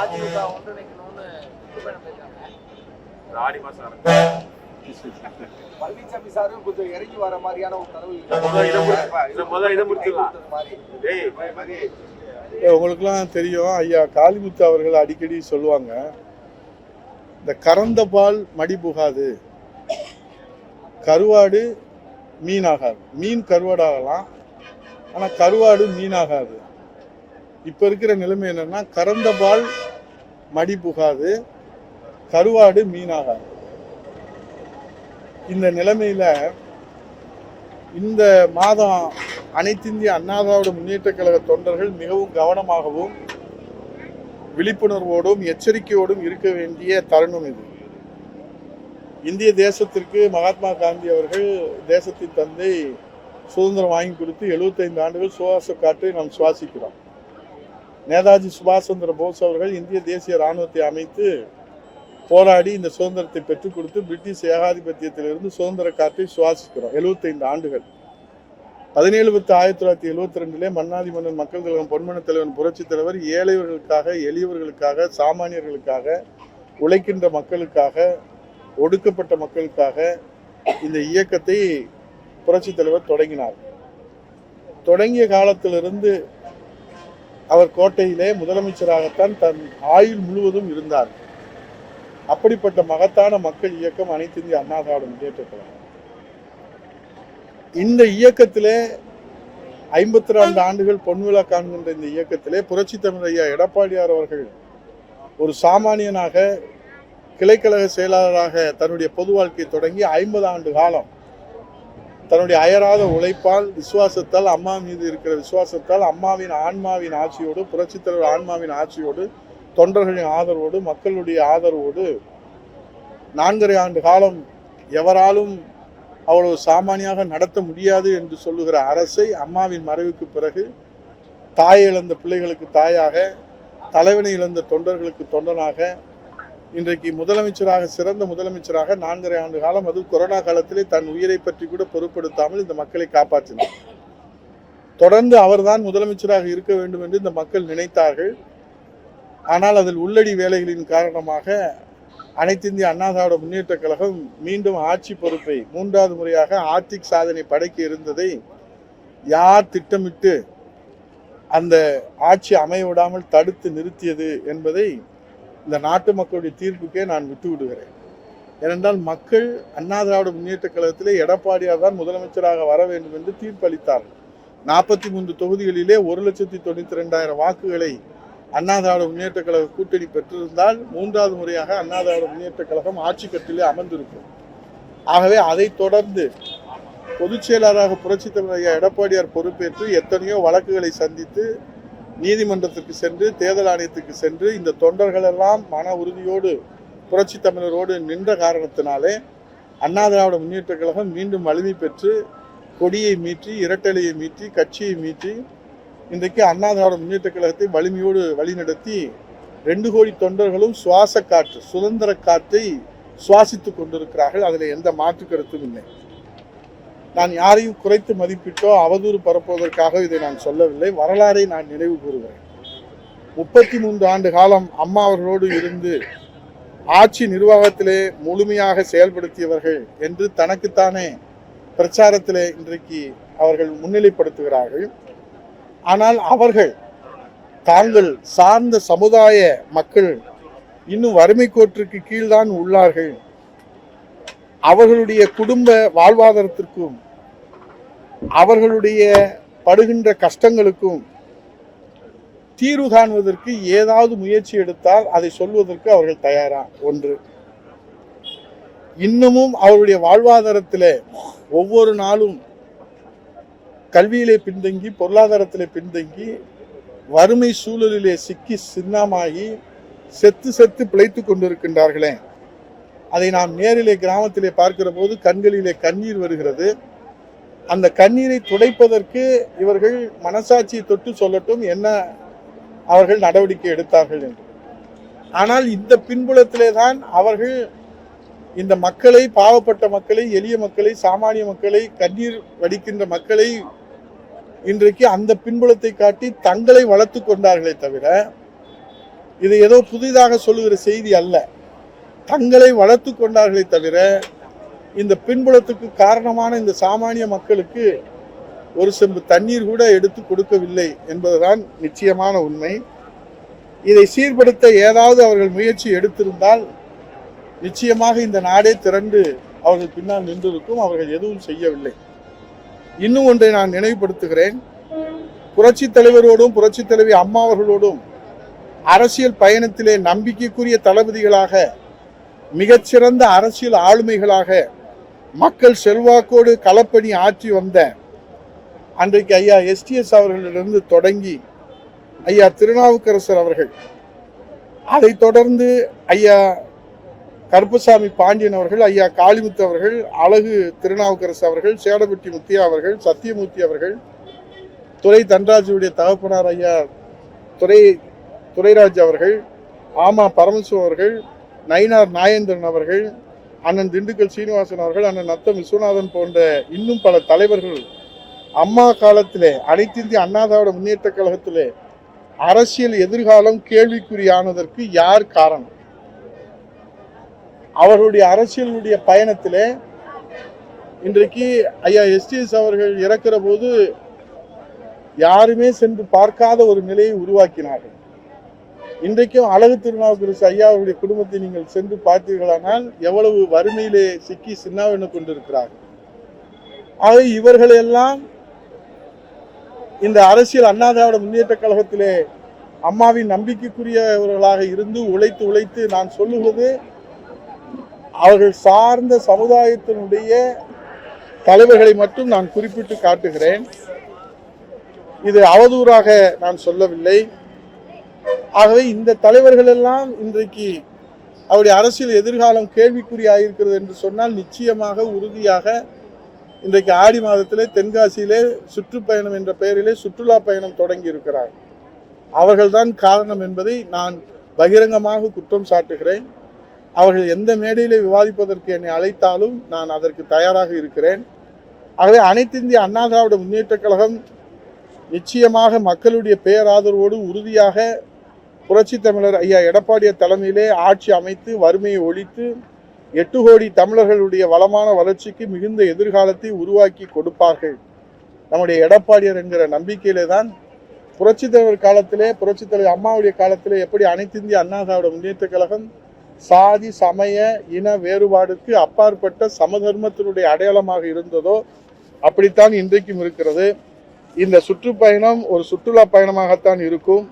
அதிமுக ஒன்றிணைக்கணும்னு ஆடி மாசம். பழனிசாமி சாரும் கொஞ்சம் இறங்கி வர மாதிரியான ஒரு மதி உங்களுக்குலாம் தெரியும் ஐயா காளிமுத்து அவர்கள் அடிக்கடி சொல்லுவாங்க இந்த கறந்த பால் மடி புகாது கருவாடு மீனாகாது. மீன் கருவாடாகலாம் ஆனால் கருவாடு மீனாகாது. இப்போ இருக்கிற நிலைமை என்னன்னா கறந்த பால் மடி புகாது கருவாடு மீனாகாது. இந்த நிலைமையில் இந்த மாதம் அனைத்திந்திய அண்ணாதாவோட முன்னேற்ற கழக தொண்டர்கள் மிகவும் கவனமாகவும் விழிப்புணர்வோடும் எச்சரிக்கையோடும் இருக்க வேண்டிய தருணம் இது. இந்திய தேசத்திற்கு மகாத்மா காந்தி அவர்கள் தேசத்தின் தந்தை சுதந்திரம் வாங்கி கொடுத்து 75 ஆண்டுகள் சுவாச காற்றை நாம் சுவாசிக்கிறோம். நேதாஜி சுபாஷ் சந்திர போஸ் அவர்கள் இந்திய தேசிய இராணுவத்தை அமைத்து போராடி இந்த சுதந்திரத்தை பெற்றுக் கொடுத்து பிரிட்டிஷ் ஏகாதிபத்தியத்திலிருந்து சுதந்திர காற்றை சுவாசிக்கிறோம். 75 ஆண்டுகள். பதினேழு பத்து ஆயிரத்தி தொள்ளாயிரத்தி எழுபத்தி ரெண்டிலே மன்னாதி மன்னன் மக்கள் கழகம் பொன்மன தலைவன் புரட்சித் தலைவர் ஏழையவர்களுக்காக எளியவர்களுக்காக சாமானியர்களுக்காக உழைக்கின்ற மக்களுக்காக ஒடுக்கப்பட்ட மக்களுக்காக இந்த இயக்கத்தை புரட்சித் தலைவர் தொடங்கினார். தொடங்கிய காலத்திலிருந்து அவர் கோட்டையிலே முதலமைச்சராகத்தான் தன் ஆயுள் முழுவதும் இருந்தார். அப்படிப்பட்ட மகத்தான மக்கள் இயக்கம் அனைத்து இந்திய அண்ணா திராவிட முன்னேற்ற கழகம். இந்த இயக்கத்திலே ஐம்பத்தி ரெண்டு ஆண்டுகள் பொன்விழா காண்கின்ற இந்த இயக்கத்திலே புரட்சி தமிழ் ஐயா எடப்பாடியார் அவர்கள் ஒரு சாமானியனாக கிளைக்கழக செயலாளராக தன்னுடைய பொது வாழ்க்கையை தொடங்கி ஐம்பது ஆண்டு காலம் தன்னுடைய அயராத உழைப்பால் விசுவாசத்தால் அம்மா மீது இருக்கிற விசுவாசத்தால் அம்மாவின் ஆன்மாவின் ஆட்சியோடு புரட்சித்தலைவர் ஆன்மாவின் ஆட்சியோடு தொண்டர்களின் ஆதரவோடு மக்களுடைய ஆதரவோடு நான்கரை ஆண்டு காலம் எவராலும் அவ்வளவு சாமானியாக நடத்த முடியாது என்று சொல்லுகிற அரசை அம்மாவின் மறைவுக்கு பிறகு தாயை இழந்த பிள்ளைகளுக்கு தாயாக தலைவனை இழந்த தொண்டர்களுக்கு தொண்டனாக இன்றைக்கு முதலமைச்சராக சிறந்த முதலமைச்சராக நான்கரை ஆண்டு காலம் அது கொரோனா காலத்திலே தன் உயிரை பற்றி கூட பொருட்படுத்தாமல் இந்த மக்களை காப்பாற்றினார். தொடர்ந்து அவர்தான் முதலமைச்சராக இருக்க வேண்டும் என்று இந்த மக்கள் நினைத்தார்கள். ஆனால் அதில் உள்ளடி வேலைகளின் காரணமாக அனைத்து இந்திய அண்ணா திராவிட முன்னேற்ற கழகம் மீண்டும் ஆட்சி பொறுப்பை மூன்றாவது முறையாக ஆர்த்திக் சாதனை படைக்க இருந்ததை யார் திட்டமிட்டு அந்த ஆட்சி அமைய விடாமல் தடுத்து நிறுத்தியது என்பதை இந்த நாட்டு மக்களுடைய தீர்ப்புக்கே நான் விட்டு விடுகிறேன். ஏனென்றால் மக்கள் அண்ணா திராவிட முன்னேற்ற கழகத்திலே எடப்பாடியார் தான் முதலமைச்சராக வர வேண்டும் என்று தீர்ப்பளித்தார்கள். நாற்பத்தி மூன்று தொகுதிகளிலே ஒரு லட்சத்தி தொண்ணூற்றி ரெண்டாயிரம் வாக்குகளை அண்ணா திராவிட முன்னேற்ற கழக கூட்டணி பெற்றிருந்தால் மூன்றாவது முறையாக அண்ணா திராவிட முன்னேற்ற கழகம் ஆட்சி கட்டிலே அமர்ந்திருக்கும். ஆகவே அதைத் தொடர்ந்து பொதுச் செயலாளராக புரட்சித் தலைவர் எடப்பாடியார் பொறுப்பேற்று எத்தனையோ வழக்குகளை சந்தித்து நீதிமன்றத்துக்கு சென்று தேர்தல் ஆணையத்துக்கு சென்று இந்த தொண்டர்கள் எல்லாம் மன உறுதியோடு புரட்சி தமிழரோடு நின்ற காரணத்தினாலே அண்ணா திராவிட முன்னேற்ற கழகம் மீண்டும் வலிமை பெற்று கொடியை மீற்றி இரட்டலையை மீற்றி கட்சியை மீற்றி இன்றைக்கு அண்ணா திராவிட முன்னேற்ற கழகத்தை வலிமையோடு வழிநடத்தி ரெண்டு கோடி தொண்டர்களும் சுவாச காற்று சுதந்திர காற்றை சுவாசித்து கொண்டிருக்கிறார்கள். அதில் எந்த மாற்று கருத்தும் இல்லை. நான் யாரையும் குறைத்து மதிப்பிட்டோ அவதூறு பரப்புவதற்காக இதை நான் சொல்லவில்லை. வரலாறை நான் நினைவு கூறுகிறேன். முப்பத்தி மூன்று ஆண்டு காலம் அம்மா அவர்களோடு இருந்து ஆட்சி நிர்வாகத்திலே முழுமையாக செயல்படுத்தியவர்கள் என்று தனக்குத்தானே பிரச்சாரத்திலே இன்றைக்கு அவர்கள் முன்னிலைப்படுத்துகிறார்கள். ஆனால் அவர்கள் தாங்கள் சார்ந்த சமுதாய மக்கள் இன்னும் வறுமை கோட்டிற்கு கீழ்தான் உள்ளார்கள். அவர்களுடைய குடும்ப வாழ்வாதாரத்திற்கும் அவர்களுடைய படுகின்ற கஷ்டங்களுக்கும் தீர்வு காண்பதற்கு ஏதாவது முயற்சி எடுத்தால் அதை சொல்வதற்கு அவர்கள் தயாரா? ஒன்று. இன்னமும் அவருடைய வாழ்வாதாரத்திலே ஒவ்வொரு நாளும் கல்வியிலே பின்தங்கி பொருளாதாரத்திலே பின்தங்கி வறுமை சூழலிலே சிக்கி சின்னமாகி செத்து செத்து பிழைத்து கொண்டிருக்கின்றார்களே. அதை நாம் நேரிலே கிராமத்திலே பார்க்கிற போது கண்களிலே கண்ணீர் வருகிறது. அந்த கண்ணீரை துடைப்பதற்கு இவர்கள் மனசாட்சியை தொட்டு சொல்லட்டும் என்ன அவர்கள் நடவடிக்கை எடுத்தார்கள் என்று. ஆனால் இந்த பின்புலத்திலே தான் அவர்கள் இந்த மக்களை பாவப்பட்ட மக்களை எளிய மக்களை சாமானிய மக்களை கண்ணீர் வடிக்கின்ற மக்களை இன்றைக்கு அந்த பின்புலத்தை காட்டி தங்களை வளர்த்து கொண்டார்களே தவிர இது ஏதோ புதிதாக சொல்லுகிற செய்தி அல்ல. தங்களை வளர்த்து கொண்டார்களே தவிர இந்த பின்புலத்துக்கு காரணமான இந்த சாமானிய மக்களுக்கு ஒரு செம்பு தண்ணீர் கூட எடுத்து கொடுக்கவில்லை என்பதுதான் நிச்சயமான உண்மை. இதை சீர்படுத்த ஏதாவது அவர்கள் முயற்சி எடுத்திருந்தால் நிச்சயமாக இந்த நாடே திரண்டு அவர்கள் பின்னால் நின்றிருக்கும். அவர்கள் எதுவும் செய்யவில்லை. இன்னும் ஒன்றை நான் நினைவுபடுத்துகிறேன். புரட்சி தலைவரோடும் புரட்சி தலைவி அம்மா அவர்களோடும் அரசியல் பயணத்திலே நம்பிக்கைக்குரிய தளபதிகளாக மிகச்சிறந்த அரசியல் ஆளுமைகளாக மக்கள் செல்வாக்கோடு களப்பணி ஆற்றி வந்த அன்றைக்கு ஐயா எஸ்டிஎஸ் அவர்களிடமிருந்து தொடங்கி ஐயா திருநாவுக்கரசர் அவர்கள் அதைத் தொடர்ந்து ஐயா கருப்பசாமி பாண்டியன் அவர்கள் ஐயா காளிமுத்து அவர்கள் அழகு திருநாவுக்கரசு அவர்கள் சேடபட்டி முத்தியா அவர்கள் சத்தியமூர்த்தி அவர்கள் துரை தன்ராஜுடைய தகப்பனார் ஐயா துரை துரைராஜ் அவர்கள் ஆமா பரமசிவம் அவர்கள் நயினார் நாயேந்திரன் அவர்கள் அண்ணன் திண்டுக்கல் சீனிவாசன் அவர்கள் அண்ணன் நத்தம் விஸ்வநாதன் போன்ற இன்னும் பல தலைவர்கள் அம்மா காலத்திலே அனைத்திந்திய அண்ணா திராவிட முன்னேற்ற கழகத்திலே அரசியல் எதிர்காலம் கேள்விக்குறியானதற்கு யார் காரணம்? அவர்களுடைய அரசியலுடைய பயணத்திலே இன்றைக்கு ஐயா எஸ்டிஎஸ் அவர்கள் இறக்கிற போது யாருமே சென்று பார்க்காத ஒரு நிலையை உருவாக்கினார்கள். இன்றைக்கும் அழகு திருநாவுக்கரசு ஐயா அவருடைய குடும்பத்தை நீங்கள் சென்று பார்த்தீர்களானால் எவ்வளவு வறுமையிலே சிக்கி சின்னாவென கொண்டிருக்கிறார்கள் ஆக இவர்களெல்லாம் இந்த அரசியல் அண்ணா திராவிட முன்னேற்ற கழகத்திலே அம்மாவின் நம்பிக்கைக்குரியவர்களாக இருந்து உழைத்து உழைத்து நான் சொல்லுவது அவர்கள் சார்ந்த சமுதாயத்தினுடைய தலைவர்களை மட்டும் நான் குறிப்பிட்டு காட்டுகிறேன். இது அவதூறாக நான் சொல்லவில்லை. ஆகவே இந்த தலைவர்கள் எல்லாம் இன்றைக்கு அவருடைய அரசியல் எதிர்காலம் கேள்விக்குறியாயிருக்கிறது என்று சொன்னால் நிச்சயமாக உறுதியாக இன்றைக்கு ஆடி மாதத்திலே தென்காசியிலே சுற்றுப்பயணம் என்ற பெயரிலே சுற்றுலா பயணம் தொடங்கி இருக்கிறார் அவர்கள்தான் காரணம் என்பதை நான் பகிரங்கமாக குற்றம் சாட்டுகிறேன். அவர்கள் எந்த மேடையிலே விவாதிப்பதற்கு என்னை அழைத்தாலும் நான் அதற்கு தயாராக இருக்கிறேன். ஆகவே அனைத்து இந்திய அண்ணா திராவிட முன்னேற்ற கழகம் நிச்சயமாக மக்களுடைய பேராதரவோடு உறுதியாக புரட்சி தமிழர் ஐயா எடப்பாடியார் தலைமையிலே ஆட்சி அமைத்து வறுமையை ஒழித்து எட்டு கோடி தமிழர்களுடைய வளமான வளர்ச்சிக்கு மிகுந்த எதிர்காலத்தை உருவாக்கி கொடுப்பார்கள். நம்முடைய எடப்பாடியார் என்கிற நம்பிக்கையிலே தான் புரட்சி தலைவர் காலத்திலே புரட்சி தலைவர் அம்மாவுடைய காலத்திலே எப்படி அனைத்து இந்திய அண்ணா திராவிட முன்னேற்ற கழகம் சாதி சமய இன வேறுபாடுக்கு அப்பாற்பட்ட சமதர்மத்தினுடைய அடையாளமாக இருந்ததோ அப்படித்தான் இன்றைக்கும் இருக்கிறது. இந்த சுற்றுப்பயணம் ஒரு சுற்றுலா பயணமாகத்தான் இருக்கும்.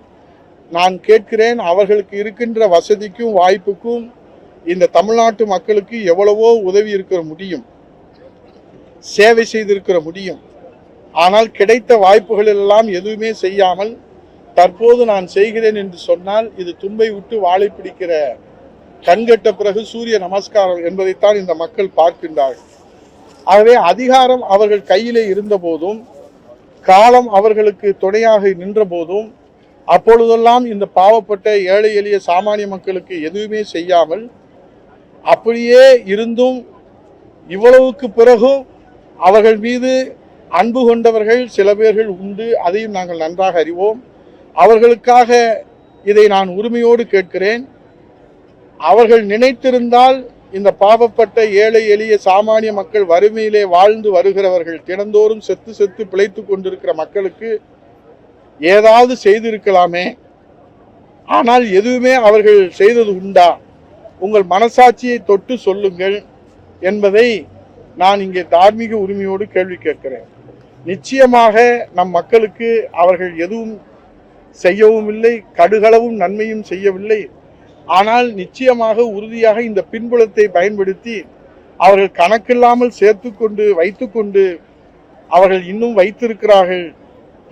நான் கேட்கிறேன் அவர்களுக்கு இருக்கின்ற வசதிக்கும் வாய்ப்புக்கும் இந்த தமிழ்நாட்டு மக்களுக்கு எவ்வளவோ உதவி இருக்கிற முடியும் சேவை செய்திருக்கிற முடியும். ஆனால் கிடைத்த வாய்ப்புகள் எல்லாம் எதுவுமே செய்யாமல் தற்போது நான் செய்கிறேன் என்று சொன்னால் இது தும்பை விட்டு வாழை பிடிக்கிற கண்கட்ட பிறகு சூரிய நமஸ்காரம் என்பதைத்தான் இந்த மக்கள் பார்க்கின்றார்கள். ஆகவே அதிகாரம் அவர்கள் கையிலே இருந்த போதும் காலம் அவர்களுக்கு துணையாக நின்ற போதும் அப்பொழுதெல்லாம் இந்த பாவப்பட்ட ஏழை எளிய சாமானிய மக்களுக்கு எதுவுமே செய்யாமல் அப்படியே இருந்தும் இவ்வளவுக்கு பிறகும் அவர்கள் மீது அன்பு கொண்டவர்கள் சில பேர்கள் உண்டு. அதையும் நாங்கள் நன்றாக அறிவோம். அவர்களுக்காக இதை நான் உரிமையோடு கேட்கிறேன். அவர்கள் நினைத்திருந்தால் இந்த பாவப்பட்ட ஏழை எளிய சாமானிய மக்கள் வறுமையிலே வாழ்ந்து வருகிறவர்கள் தினந்தோறும் செத்து செத்து பிழைத்து கொண்டிருக்கிற மக்களுக்கு ஏதாவது செய்திருக்கலாமே? ஆனால் எதுவுமே அவர்கள் செய்தது உண்டா? உங்கள் மனசாட்சியை தொட்டு சொல்லுங்கள் என்பதை நான் இங்கே தார்மீக உரிமையோடு கேள்வி கேட்கிறேன். நிச்சயமாக நம் மக்களுக்கு அவர்கள் எதுவும் செய்யவும் இல்லை கடுகளவும் நன்மையும் செய்யவில்லை. ஆனால் நிச்சயமாக உறுதியாக இந்த பின்புலத்தை பயன்படுத்தி அவர்கள் கணக்கில்லாமல் சேர்த்துக்கொண்டு வைத்துக்கொண்டு அவர்கள் இன்னும் வைத்திருக்கிறார்கள்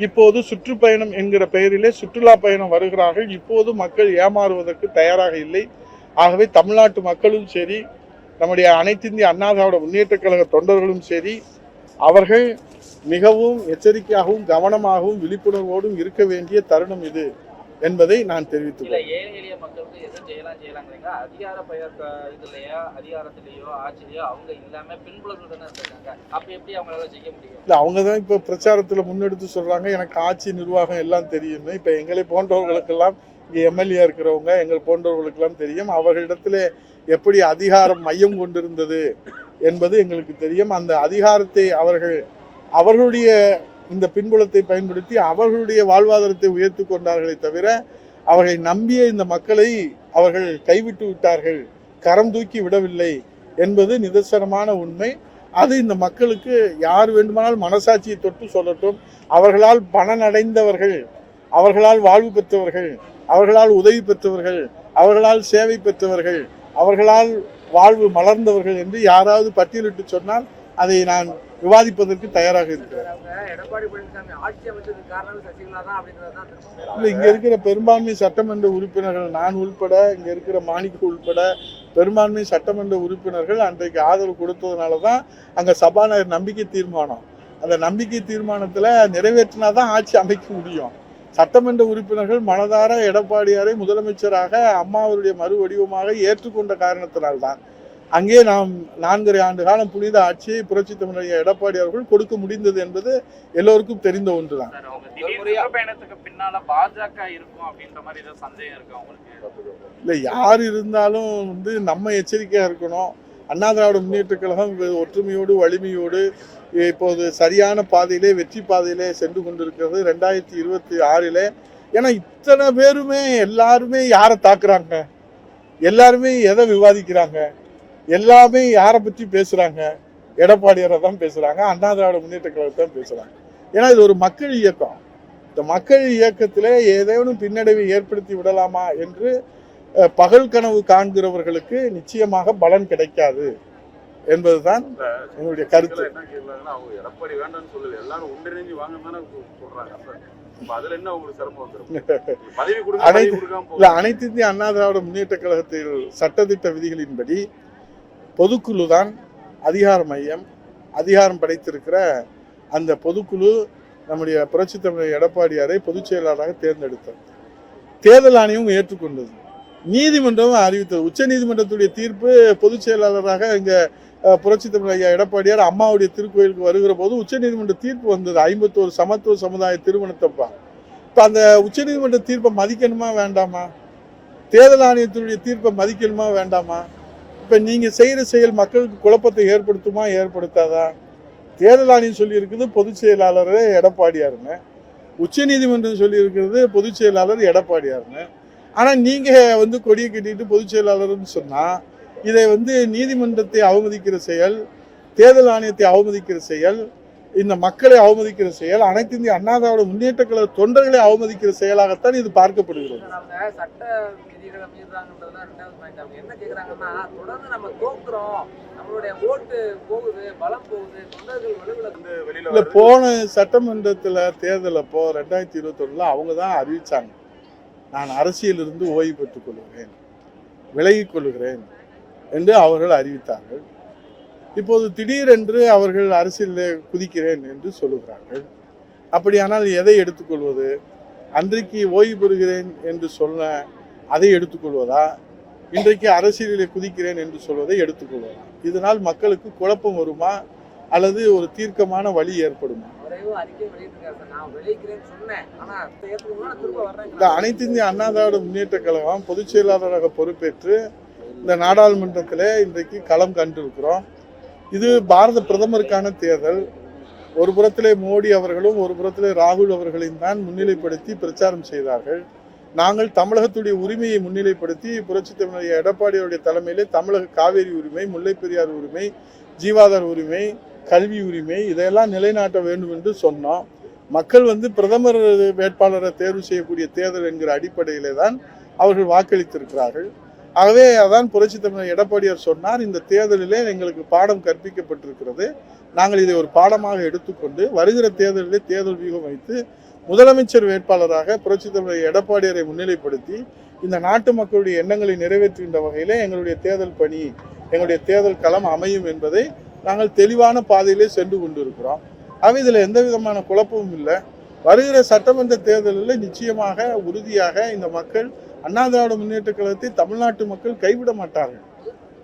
இப்போது சுற்றுப்பயணம் என்கிற பெயரிலே சுற்றுலா பயணம் வருகிறார்கள். இப்போது மக்கள் ஏமாறுவதற்கு தயாராக இல்லை. ஆகவே தமிழ்நாட்டு மக்களும் சரி நம்முடைய அனைத்திந்திய அண்ணாதாவோட அண்ணா திராவிட முன்னேற்ற கழக தொண்டர்களும் சரி அவர்கள் மிகவும் எச்சரிக்கையாகவும் கவனமாகவும் விழிப்புணர்வோடும் இருக்க வேண்டிய தருணம் இது. என்பதை நான் தெரிவித்துக் இல்ல அவங்க தானே இப்போ பிரச்சாரத்தில் முன்னெடுத்து சொல்றாங்க. எனக்கு ஆட்சி நிர்வாகம் எல்லாம் தெரியுமே இப்போ எங்களை போன்றவர்களுக்கெல்லாம் இங்கே எம்எல்ஏ இருக்கிறவங்க எங்கள் போன்றவர்களுக்கெல்லாம் தெரியும். அவர்களிடத்திலே எப்படி அதிகாரம் மையம் கொண்டிருந்தது என்பது எங்களுக்கு தெரியும். அந்த அதிகாரத்தை அவர்கள் அவர்களுடைய இந்த பின்புலத்தை பயன்படுத்தி அவர்களுடைய வாழ்வாதாரத்தை உயர்த்தி கொண்டார்களே தவிர அவர்களை நம்பிய இந்த மக்களை அவர்கள் கைவிட்டு விட்டார்கள் கரம் தூக்கி விடவில்லை என்பது நிதர்சனமான உண்மை. அது இந்த மக்களுக்கு யார் வேண்டுமானால் மனசாட்சியை தொட்டு சொல்லட்டும். அவர்களால் பணனடைந்தவர்கள் அவர்களால் வாழ்வு பெற்றவர்கள் அவர்களால் உதவி பெற்றவர்கள் அவர்களால் சேவை பெற்றவர்கள் அவர்களால் வாழ்வு மலர்ந்தவர்கள் என்று யாராவது பட்டியலிட்டு சொன்னால் அதை நான் விவாதிப்பதற்கு தயாராக திரும்ப இல்லை இங்க இருக்கிற பெரும்பான்மை சட்டமன்ற உறுப்பினர்கள் நான் உள்பட இங்க இருக்கிற மாணிக்க உள்பட பெரும்பான்மை சட்டமன்ற உறுப்பினர்கள் அன்றைக்கு ஆதரவு கொடுத்ததுனால தான் அங்க சபாநாயகர் நம்பிக்கை தீர்மானம். அந்த நம்பிக்கை தீர்மானத்துல நிறைவேற்றினா தான் ஆட்சி அமைக்க முடியும். சட்டமன்ற உறுப்பினர்கள் மனதார எடப்பாடியாரை முதலமைச்சராக அம்மாவருடைய மறு வடிவமாக ஏற்றுக்கொண்ட காரணத்தினால்தான். அங்கே நாம் நான்கரை ஆண்டு காலம் புனித ஆட்சியை புரட்சி தமிழக எடப்பாடி அவர்கள் கொடுக்க முடிந்தது என்பது எல்லோருக்கும் தெரிந்த ஒன்றுதான். இல்லை யார் இருந்தாலும் வந்து நம்ம எச்சரிக்கையாக இருக்கணும். அண்ணா திராவிட முன்னேற்ற கழகம் ஒற்றுமையோடு வலிமையோடு இப்போது சரியான பாதையிலே வெற்றி பாதையிலே சென்று கொண்டிருக்கிறது ரெண்டாயிரத்தி இருபத்தி ஆறிலே. ஏன்னா இத்தனை பேருமே எல்லாருமே யாரை தாக்குறாங்க? எல்லாருமே எதை விவாதிக்கிறாங்க? எல்லாமே யாரை பற்றி பேசுகிறாங்க எடப்பாடியாரை தான் பேசுகிறாங்க அண்ணா திராவிட முன்னேற்ற கழகத்தை தான் பேசுகிறாங்க ஏன்னா இது ஒரு மக்கள் இயக்கம். இந்த மக்கள் இயக்கத்திலே ஏதேனும் பின்னடைவை ஏற்படுத்தி விடலாமா என்று பகல் கனவு காண்கிறவர்களுக்கு நிச்சயமாக பலன் கிடைக்காது என்பதுதான் என்னுடைய கருத்து. எடப்பாடி வேண்டாம்னு சொல்லல. எல்லாரும் ஒன்றிணைஞ்சு வாங்க தானே சொல்றாங்க. அனைத்து இந்திய அண்ணா திராவிட முன்னேற்ற கழகத்தில் சட்டத்திட்ட விதிகளின்படி பொதுக்குழு தான் அதிகார மையம் அதிகாரம் படைத்திருக்கிற அந்த பொதுக்குழு நம்முடைய புரட்சி தமிழர் எடப்பாடியாரை பொதுச் செயலாளராக தேர்ந்தெடுத்தது. தேர்தல் ஆணையம் ஏற்றுக்கொண்டது. நீதிமன்றம் அறிவித்தது. உச்ச நீதிமன்றத்துடைய தீர்ப்பு பொதுச் செயலாளராக இங்கே புரட்சி தமிழர் ஐயா எடப்பாடியார் அம்மாவுடைய திருக்கோயிலுக்கு வருகிற போது உச்ச நீதிமன்ற தீர்ப்பு வந்தது. ஐம்பத்தோரு சமத்துவ சமுதாய திருமணத்தப்பா. இப்போ அந்த உச்சநீதிமன்ற தீர்ப்பை மதிக்கணுமா வேண்டாமா? தேர்தல் ஆணையத்தினுடைய தீர்ப்பை மதிக்கணுமா வேண்டாமா? இப்போ நீங்கள் செய்கிற செயல் மக்களுக்கு குழப்பத்தை ஏற்படுத்துமா ஏற்படுத்தாதா? தேர்தல் ஆணையம் சொல்லியிருக்குது பொதுச் செயலாளர் எடப்பாடியாருன்னு. உச்சநீதிமன்றம் சொல்லியிருக்கிறது பொதுச் செயலாளர் எடப்பாடியாருன்னு. ஆனால் நீங்கள் வந்து கொடியை கட்டிட்டு பொதுச் செயலாளர்னு சொன்னால் இதை வந்து நீதிமன்றத்தை அவமதிக்கிற செயல் தேர்தல் ஆணையத்தை அவமதிக்கிற செயல் இந்த மக்களை அவமதிக்கிற செயல் அனைத்து இந்திய அண்ணா திராவிட முன்னேற்ற கழக தொண்டர்களை அவமதிக்கிற செயலாகத்தான் இது பார்க்கப்படுகிறது. சார், அவங்க சட்ட விதிகளை மீறாங்கன்றதுலாம் ரெண்டாவது பாயிண்ட் அவங்க என்ன கேக்குறாங்கன்னா தொடர்ந்து நம்ம தோக்குறோம். நம்மளுடைய ஓட்டு போகுது பலம் போகுது தொண்டர்கள் வலுவில வந்து வெளியில இல்ல வருது. போன சட்டமன்றத்துல தேர்தல் அப்போ ரெண்டாயிரத்தி இருபத்தொன்னுல அவங்க தான் அறிவிச்சாங்க. நான் அரசியலிருந்து ஓய்வு பெற்றுக் கொள்கிறேன் விலகிக் கொள்கிறேன் என்று அவர்கள் அறிவித்தார்கள். இப்போது திடீரென்று அவர்கள் அரசியலில் குதிக்கிறேன் என்று சொல்லுகிறார்கள். அப்படியானால் எதை எடுத்துக்கொள்வது? அன்றைக்கு ஓய்வு பெறுகிறேன் என்று சொன்ன அதை எடுத்துக்கொள்வதா? இன்றைக்கு அரசியலில் குதிக்கிறேன் என்று சொல்வதை எடுத்துக்கொள்வதா? இதனால் மக்களுக்கு குழப்பம் வருமா? அல்லது ஒரு தீர்க்கமான வழி ஏற்படுமா? இந்த அனைத்து இந்திய அண்ணா திராவிட முன்னேற்ற கழகம் பொதுச் செயலாளராக பொறுப்பேற்று இந்த நாடாளுமன்றத்தில் இன்றைக்கு களம் கண்டிருக்கிறோம். இது பாரத பிரதமருக்கான தேர்தல். ஒரு புறத்திலே மோடி அவர்களும் ஒரு புறத்திலே ராகுல் அவர்களையும் தான் முன்னிலைப்படுத்தி பிரச்சாரம் செய்தார்கள். நாங்கள் தமிழகத்துடைய உரிமையை முன்னிலைப்படுத்தி புரட்சி தமிழக எடப்பாடியுடைய தலைமையிலே தமிழக காவேரி உரிமை முல்லைப்பெரியார் உரிமை ஜீவாதார உரிமை கல்வி உரிமை இதையெல்லாம் நிலைநாட்ட வேண்டும் என்று சொன்னோம். மக்கள் வந்து பிரதமர் வேட்பாளரை தேர்வு செய்யக்கூடிய தேர்தல் என்கிற அடிப்படையிலே தான் அவர்கள் வாக்களித்திருக்கிறார்கள். ஆகவே அதான் புரட்சி தமிழர் எடப்பாடியார் சொன்னார் இந்த தேர்தலிலே எங்களுக்கு பாடம் கற்பிக்கப்பட்டிருக்கிறது. நாங்கள் இதை ஒரு பாடமாக எடுத்துக்கொண்டு வருகிற தேர்தலிலே தேர்தல் வியூகம் வைத்து முதலமைச்சர் வேட்பாளராக புரட்சி தமிழர் எடப்பாடியாரை முன்னிலைப்படுத்தி இந்த நாட்டு மக்களுடைய எண்ணங்களை நிறைவேற்றுகின்ற வகையிலே எங்களுடைய தேர்தல் பணி எங்களுடைய தேர்தல் களம் அமையும் என்பதை நாங்கள் தெளிவான பாதையிலே சென்று கொண்டிருக்கிறோம். ஆகவே இதில் எந்த விதமான குழப்பமும் இல்லை. வருகிற சட்டமன்ற தேர்தலில் நிச்சயமாக உறுதியாக இந்த மக்கள் அண்ணா திராவிட முன்னேற்ற கழகத்தை தமிழ்நாட்டு மக்கள் கைவிட மாட்டார்கள்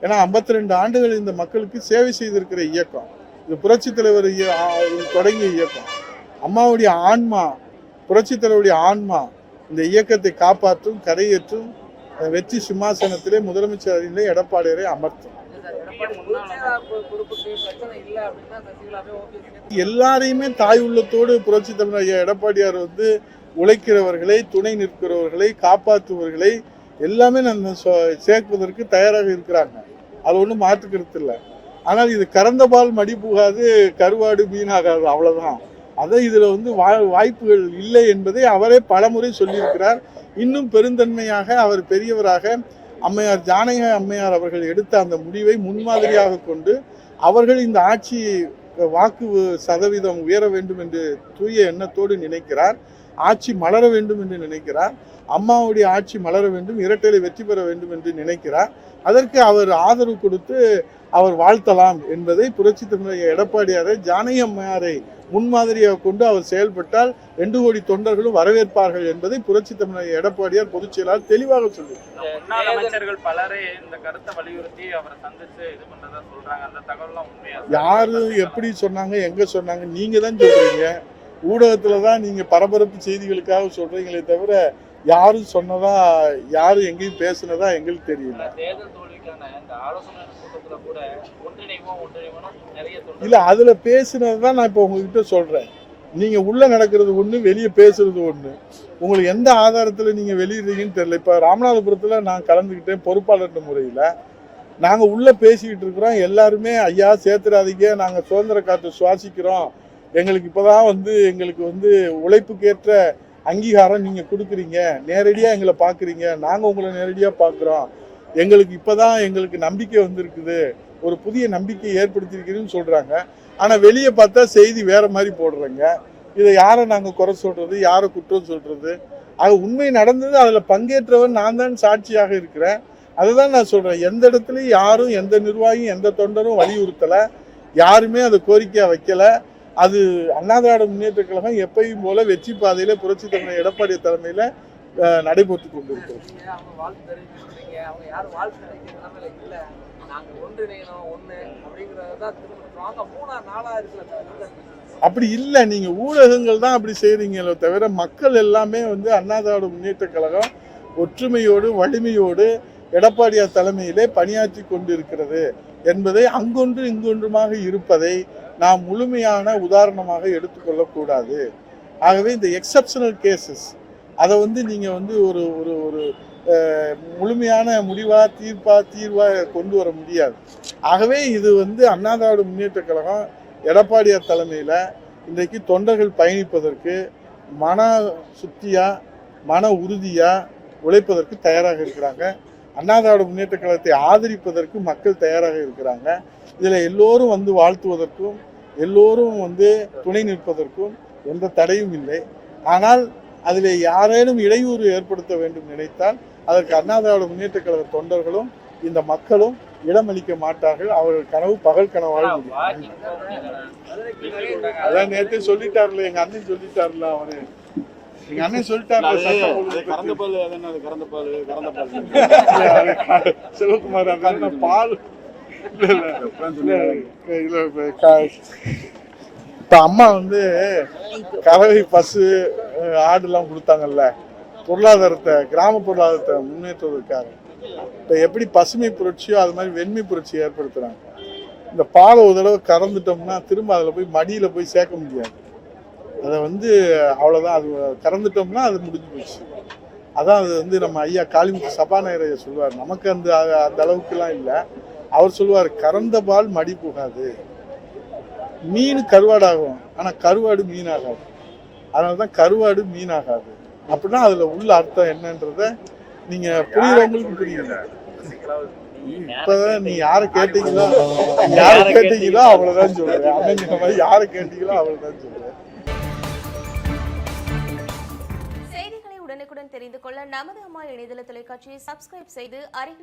ஏன்னா 52 ரெண்டு ஆண்டுகள் இந்த மக்களுக்கு சேவை செய்திருக்கிற இயக்கம். இது புரட்சி தலைவர் தொடங்கிய இயக்கம். அம்மாவுடைய ஆன்மா புரட்சி தலைவருடைய ஆன்மா இந்த இயக்கத்தை காப்பாற்றும் கரையேற்றும் வெற்றி சிம்மாசனத்திலே முதலமைச்சர் அறையிலே எடப்பாடியரை அமர்த்தும். எல்லாரையுமே தாய் உள்ளத்தோடு புரட்சி தமிழர் ஐயா எடப்பாடியார் வந்து உழைக்கிறவர்களை துணை நிற்கிறவர்களை காப்பாற்றுவர்களை எல்லாமே நம்ம சேர்ப்பதற்கு தயாராக இருக்கிறாங்க. அது ஒன்றும் மாற்றுக்கிறது இல்லை. ஆனால் இது கறந்த பால் மடி புகாது கருவாடு மீனாகாது அவ்வளோதான் அதை இதில் வந்து வா வாய்ப்புகள் இல்லை என்பதை அவரே பலமுறை சொல்லியிருக்கிறார். இன்னும் பெருந்தன்மையாக அவர் பெரியவராக அம்மையார் ஜானக அம்மையார் அவர்கள் எடுத்த அந்த முடிவை முன்மாதிரியாக கொண்டு அவர்கள் இந்த ஆட்சி வாக்கு சதவீதம் உயர வேண்டும் என்று தூய எண்ணத்தோடு நினைக்கிறார். ஆட்சி மலர வேண்டும் என்று நினைக்கிறார். அம்மாவுடைய ஆட்சி மலர வேண்டும் இரட்டையில வெற்றி பெற வேண்டும் என்று நினைக்கிறார். அதற்கு அவர் ஆதரவு கொடுத்து அவர் வாழ்த்தலாம் என்பதை புரட்சி தமிழக எடப்பாடியாரை ஜானகி அம்மையாரை முன்மாதிரியாக கொண்டு அவர் செயல்பட்டால் ரெண்டு கோடி தொண்டர்களும் வரவேற்பார்கள் என்பதை புரட்சி தமிழக எடப்பாடியார் பொதுச் செயலாளர் தெளிவாக சொல்லி முன்னாள் அமைச்சர்கள் பலரே இந்த கருத்தை வலியுறுத்தி அவரை சந்திச்சு இது பண்றதா சொல்றாங்க. அந்த சார்? யாரு எப்படி சொன்னாங்க எங்க சொன்னாங்க நீங்க தான் சொல்றீங்க. ஊடகத்துல தான் நீங்க பரபரப்பு செய்திகளுக்காக சொல்றீங்களே தவிர யாரும் சொன்னதா யாரும் எங்கேயும் பேசுனதா எங்களுக்கு தெரியல. இல்ல அதுல பேசுனது தான் நான் இப்போ உங்ககிட்ட சொல்றேன். நீங்க உள்ள நடக்கிறது ஒண்ணு வெளியே பேசுறது ஒண்ணு. உங்களுக்கு எந்த ஆதாரத்துல நீங்க வெளியிடுறீங்கன்னு தெரியல. இப்ப ராமநாதபுரத்துல நான் கலந்துக்கிட்டேன் பொறுப்பாளர் முறையில. நாங்க உள்ள பேசிக்கிட்டு இருக்கிறோம். எல்லாருமே ஐயா சேர்த்துறாதீங்க. நாங்க சுதந்திர காற்று சுவாசிக்கிறோம். எங்களுக்கு இப்போதான் வந்து எங்களுக்கு வந்து உழைப்புக்கேற்ற அங்கீகாரம் நீங்கள் கொடுக்குறீங்க. நேரடியாக எங்களை பார்க்குறீங்க நாங்கள் உங்களை நேரடியாக பார்க்குறோம் எங்களுக்கு இப்போ தான் எங்களுக்கு நம்பிக்கை வந்திருக்குது. ஒரு புதிய நம்பிக்கை ஏற்படுத்தியிருக்கிறேன்னு சொல்கிறாங்க ஆனால் வெளியே பார்த்தா செய்தி வேறு மாதிரி போடுறாங்க. இதை யாரை நாங்கள் குறை சொல்கிறது யாரை குற்றம் சொல்கிறது அது உண்மை நடந்தது அதில் பங்கேற்றவன் நான் தான் சாட்சியாக இருக்கிறேன். அதுதான் நான் சொல்கிறேன் எந்த இடத்துலையும் யாரும் எந்த நிர்வாகியும் எந்த தொண்டரும் வலியுறுத்தலை. யாருமே அதை கோரிக்கையாக வைக்கலை. அது அண்ணா திராவிட முன்னேற்ற கழகம் எப்பயும் போல வெற்றி பாதையில புரட்சி தமிழர் எடப்பாடி தலைமையில நடைபெற்று கொண்டிருக்கிறது. அப்படி இல்லை நீங்க ஊடகங்கள் தான் அப்படி செய்றீங்களே தவிர மக்கள் எல்லாமே வந்து அண்ணா திராவிட முன்னேற்ற கழகம் ஒற்றுமையோடு வலிமையோடு எடப்பாடியார் தலைமையிலே பணியாற்றி கொண்டிருக்கிறது என்பதை அங்கொன்று இங்கொன்றுமாக இருப்பதை நாம் முழுமையான உதாரணமாக எடுத்துக்கொள்ளக்கூடாது. ஆகவே இந்த எக்ஸப்ஷனல் கேசஸ் அதை வந்து நீங்கள் வந்து ஒரு ஒரு ஒரு முழுமையான முடிவாக தீர்ப்பாக தீர்வாக கொண்டு வர முடியாது. ஆகவே இது வந்து அண்ணா முன்னேற்ற கழகம் எடப்பாடியார் தலைமையில் இன்றைக்கு தொண்டர்கள் பயணிப்பதற்கு மன சுத்தியாக மன உறுதியாக உழைப்பதற்கு தயாராக இருக்கிறாங்க. அண்ணா முன்னேற்ற கழகத்தை ஆதரிப்பதற்கு மக்கள் தயாராக இருக்கிறாங்க. இதுல எல்லோரும் வந்து வாழ்த்துவதற்கும் எல்லோரும் வந்து துணை நிற்பதற்கும் எந்த தடையும் இல்லை. ஆனால் அதில் யாரேனும் இடையூறு ஏற்படுத்த வேண்டும் நினைத்தால் அதற்கு அண்ணா திராவிட முன்னேற்ற கழக தொண்டர்களும் இந்த மக்களும் இடமளிக்க மாட்டார்கள். அவர்கள் கனவு பகல் கனவாக அதான் நேத்தே சொல்லிட்டாருல எங்க அண்ணன் சொல்லிட்டாருல அவரு. எங்க அண்ணன் பத்தி. கறந்த பால் கறந்த பால் கறந்த பால் சிவகுமார் அந்த அண்ணன் பால் இல்ல இல்ல இல்ல, இல்ல இப்ப அம்மா வந்து கறவை பசு அஹ், ஆடுலாம் கொடுத்தாங்கல்ல. பொருளாதாரத்தை கிராம பொருளாதாரத்தை முன்னேற்றுவதற்காக. இப்ப எப்படி பசுமை புரட்சியோ அது மாதிரி வெண்மை புரட்சி ஏற்படுத்துறாங்க. இந்த பாலை ஒரு தடவை கறந்துட்டோம்னா திரும்ப அதில் போய் மடியில் போய் சேர்க்க முடியாது. அதை வந்து அவ்வளோதான் அது கறந்துட்டோம்னா அது முடிஞ்சு போச்சு. அதான் அது வந்து நம்ம ஐயா காளிமுத்து சபாநாயகர் ஐயா சொல்லுவார். நமக்கு அந்த அந்த அளவுக்குலாம் இல்லை. அவர் சொல்லுவார் கறந்த பால் மடி போகாது. மீன் கருவாடாகும் ஆனால் கருவாடு மீனாகாது. அதனால தான் கருவாடு மீனாகாது. அப்படின்னா அதில் உள்ள அர்த்தம் என்னன்றத நீங்கள் புரியுறவங்களுக்கு புரியல இப்பதான் நீ யாரை கேட்டீங்களோ யாரை கேட்டீங்களோ அவ்வளவுதான் சொல்றேன். அண்ணன் மாதிரி யாரை கேட்டீங்களோ அவ்வளவுதான் சொல்றேன். செய்திகளை உடனுக்குடன் தெரிந்து கொள்ள நமது அம்மா இணையதள தொலைக்காட்சியை சப்ஸ்கிரைப் செய்து அருகில்